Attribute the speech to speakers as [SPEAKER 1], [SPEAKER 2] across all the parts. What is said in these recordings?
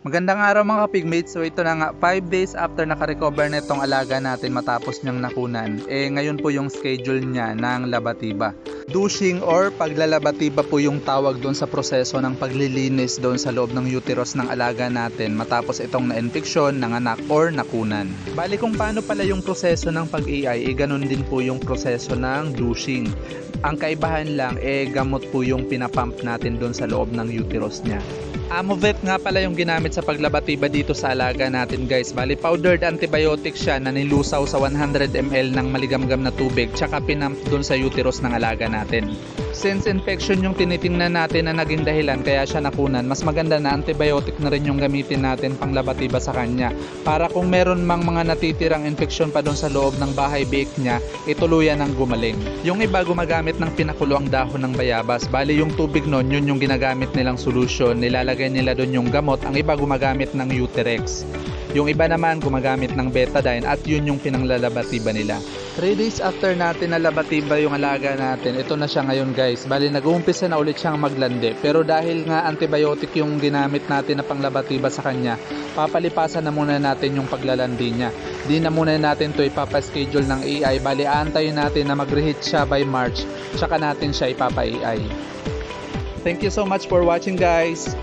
[SPEAKER 1] Magandang araw mga pigmates. So ito na nga, 5 days after nakarecover na itong alaga natin matapos niyang nakunan, eh ngayon po yung schedule niya ng labatiba. Douching or paglalabatiba po yung tawag doon sa proseso ng paglilinis doon sa loob ng uterus ng alaga natin matapos itong na-infeksyon, nanganak or nakunan. Bali kung paano pala yung proseso ng pag-AI, eh ganun din po yung proseso ng douching. Ang kaibahan lang, eh gamot po yung pinapump natin doon sa loob ng uterus niya. Amovet nga pala yung ginamit sa paglabatiba dito sa alaga natin guys. Bali powdered antibiotic siya na nilusaw sa 100 ml ng maligamgam na tubig tsaka pinump dun sa uterus ng alaga natin. Since infection yung tinitingnan natin na naging dahilan kaya siya nakunan, mas maganda na antibiotic na rin yung gamitin natin pang labatiba sa kanya. Para kung meron mang mga natitirang infeksyon pa dun sa loob ng bahay bake niya, ituluyan ng gumaling. Yung iba gumagamit ng pinakulo ang dahon ng bayabas. Bali yung tubig nun, yun yung ginagamit nilang solusyon. Nilalagay nila doon yung gamot. Ang iba gumagamit ng Uterex. Yung iba naman gumagamit ng betadine at yun yung pinanglalabatiba nila. 3 days after natin nalabatiba yung alaga natin, ito na siya ngayon guys. Bali nag-uumpisa na ulit siyang maglandi. Pero dahil nga antibiotic yung ginamit natin na panglabatiba sa kanya, papalipasan na muna natin yung paglalandi niya. Di na muna natin to ipapaschedule ng AI. Bali aantayin natin na mag-reheat siya by March. Tsaka natin siya ipapa-AI. Thank you so much for watching guys.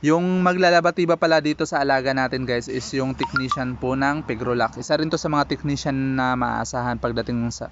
[SPEAKER 1] Yung maglalabatiba pala dito sa alaga natin guys is yung technician po ng Pegrolac. Isa rin to sa mga technician na maaasahan pagdating sa